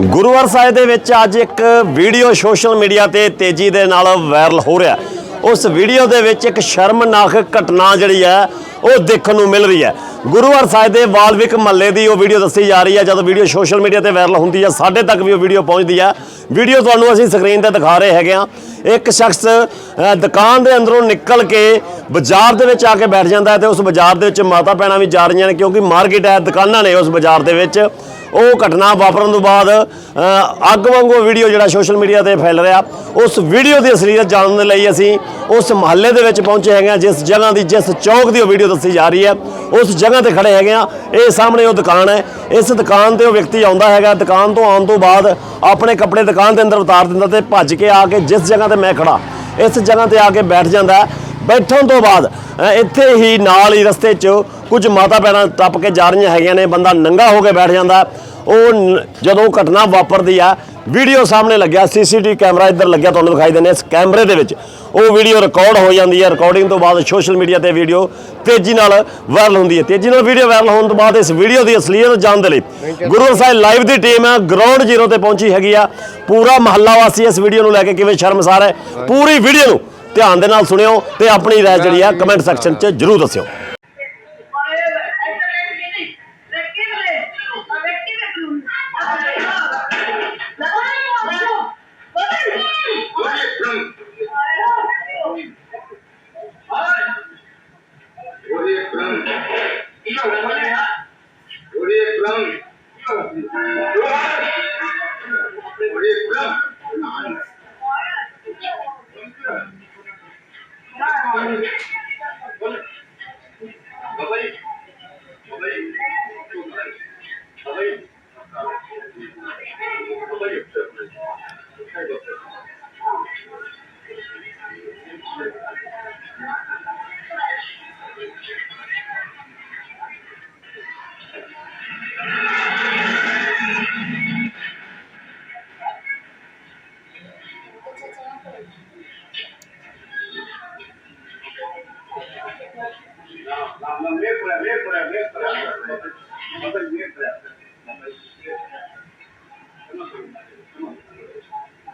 ਗੁਰੂਵਾਰ ਸਾਹਿਬ ਦੇ ਵਿੱਚ ਅੱਜ ਇੱਕ ਵੀਡੀਓ ਸੋਸ਼ਲ ਮੀਡੀਆ ਤੇ ਤੇਜ਼ੀ ਦੇ ਨਾਲ ਵਾਇਰਲ ਹੋ ਰਿਹਾ ਉਸ ਵੀਡੀਓ ਦੇ ਵਿੱਚ ਇੱਕ ਸ਼ਰਮਨਾਕ ਘਟਨਾ ਜਿਹੜੀ ਹੈ, ਉਹ ਦੇਖਣ ਨੂੰ ਮਿਲ ਰਹੀ ਹੈ। ਗੁਰੂਵਾਰ ਸਾਹਿਬ ਦੇ ਵਾਲਵਿਕ ਮਹੱਲੇ ਦੀ ਉਹ ਵੀਡੀਓ ਦੱਸੀ ਜਾ ਰਹੀ ਹੈ, ਜਦੋਂ ਵੀਡੀਓ ਸੋਸ਼ਲ ਮੀਡੀਆ ਤੇ ਵਾਇਰਲ ਹੁੰਦੀ ਹੈ, ਸਾਡੇ ਤੱਕ ਵੀ ਉਹ ਵੀਡੀਓ ਪਹੁੰਚਦੀ ਹੈ। ਵੀਡੀਓ ਤੁਹਾਨੂੰ ਅਸੀਂ ਸਕਰੀਨ ਤੇ ਦਿਖਾ ਰਹੇ ਹੈਗੇ ਆ ਇੱਕ ਸ਼ਖਸ ਦੁਕਾਨ ਦੇ ਅੰਦਰੋਂ ਨਿਕਲ ਕੇ ਬਾਜ਼ਾਰ ਦੇ ਵਿੱਚ ਆ ਕੇ ਬੈਠ ਜਾਂਦਾ ਹੈ ਤੇ ਉਸ ਬਾਜ਼ਾਰ ਦੇ ਵਿੱਚ ਮਾਤਾ ਪੈਣਾ ਵੀ ਜਾ ਰਹੀਆਂ ਨੇ, ਕਿਉਂਕਿ ਮਾਰਕੀਟ ਹੈ, ਦੁਕਾਨਾਂ ਨੇ ਉਸ ਬਾਜ਼ਾਰ ਦੇ ਵਿੱਚ। ਉਹ ਘਟਨਾ ਵਾਪਰਨ ਤੋਂ ਬਾਅਦ ਅ, ਅੱਗ ਵਾਂਗੂ ਵੀਡੀਓ ਜਿਹੜਾ ਸੋਸ਼ਲ ਮੀਡੀਆ ਤੇ ਫੈਲ ਰਿਹਾ। ਉਸ ਵੀਡੀਓ ਦੀ ਅਸਲੀਅਤ ਜਾਣਨ ਦੇ ਲਈ ਅਸੀਂ ਉਸ ਮਹੱਲੇ ਦੇ ਵਿੱਚ ਪਹੁੰਚੇ ਹੈਗੇ ਹਾਂ ਜਿਸ ਜਗ੍ਹਾ ਦੀ ਜਿਸ ਚੌਕ ਦੀ ਉਹ ਵੀਡੀਓ ਦੱਸੀ ਜਾ ਰਹੀ ਹੈ। ਉਸ ਜਗ੍ਹਾ ਤੇ ਖੜੇ ਹੈਗੇ ਆ ਇਹ ਸਾਹਮਣੇ ਉਹ ਦੁਕਾਨ ਹੈ। ਇਸ ਦੁਕਾਨ ਤੇ ਉਹ ਵਿਅਕਤੀ ਆਉਂਦਾ ਹੈਗਾ। ਦੁਕਾਨ ਤੋਂ ਆਉਣ ਤੋਂ ਬਾਅਦ ਆਪਣੇ ਕੱਪੜੇ ਦੁਕਾਨ ਦੇ ਅੰਦਰ ਉਤਾਰ ਦਿੰਦਾ ਤੇ ਭੱਜ ਕੇ ਆ ਕੇ ਜਿਸ ਜਗ੍ਹਾ ਤੇ ਮੈਂ ਖੜਾ ਇਸ ਜਗ੍ਹਾ ਤੇ ਆ ਕੇ ਬੈਠ ਜਾਂਦਾ। ਬੈਠਣ ਤੋਂ ਬਾਅਦ ਇੱਥੇ ਹੀ ਨਾਲ ਹੀ ਰਸਤੇ 'ਚ ਕੁਝ ਮਾਤਾ ਪੈਣਾ ਟੱਪ ਕੇ ਜਾ ਰਹੀਆਂ ਹੈਗੀਆਂ ਨੇ, ਬੰਦਾ ਨੰਗਾ ਹੋ ਕੇ ਬੈਠ ਜਾਂਦਾ। ਉਹ ਜਦੋਂ ਘਟਨਾ ਵਾਪਰਦੀ ਆ, ਵੀਡੀਓ ਸਾਹਮਣੇ ਲੱਗਿਆ, ਸੀਸੀਟੀਵੀ ਕੈਮਰਾ ਇੱਧਰ ਲੱਗਿਆ, ਤੁਹਾਨੂੰ ਦਿਖਾਈ ਦਿੰਦੇ ਇਸ ਕੈਮਰੇ ਦੇ ਵਿੱਚ। ਉਹ ਵੀਡੀਓ ਰਿਕਾਰਡ ਹੋ ਜਾਂਦੀ ਹੈ ਰਿਕਾਰਡਿੰਗ ਤੋਂ ਬਾਅਦ ਸੋਸ਼ਲ ਮੀਡੀਆ ਤੇ ਵੀਡੀਓ ਤੇਜ਼ੀ ਨਾਲ ਵਾਇਰਲ ਹੁੰਦੀ ਹੈ ਤੇਜ਼ੀ ਨਾਲ ਵੀਡੀਓ ਵਾਇਰਲ ਹੋਣ ਤੋਂ ਬਾਅਦ ਇਸ ਵੀਡੀਓ ਦੀ ਅਸਲੀਅਤ ਜਾਣ ਦੇ ਲਈ ਗੁਰੂ ਸਾਹਿਬ ਲਾਈਵ ਦੀ ਟੀਮ ਹੈ ਗਰਾਊਂਡ ਜ਼ੀਰੋ ਤੇ ਪਹੁੰਚੀ ਹੈਗੀ ਆ। ਪੂਰਾ ਮਹੱਲਾ ਵਾਸੀ ਇਸ ਵੀਡੀਓ ਨੂੰ ਲੈ ਕੇ ਕਿਵੇਂ ਸ਼ਰਮਸਾਰ ਹੈ, ਪੂਰੀ ਵੀਡੀਓ ਨੂੰ ਧਿਆਨ ਦੇ ਨਾਲ ਸੁਣਿਓ ਤੇ ਆਪਣੀ ਰਾਏ ਜਿਹੜੀ ਆ ਕਮੈਂਟ ਸੈਕਸ਼ਨ 'ਚ ਜਰੂਰ ਦੱਸਿਓ। Gracias.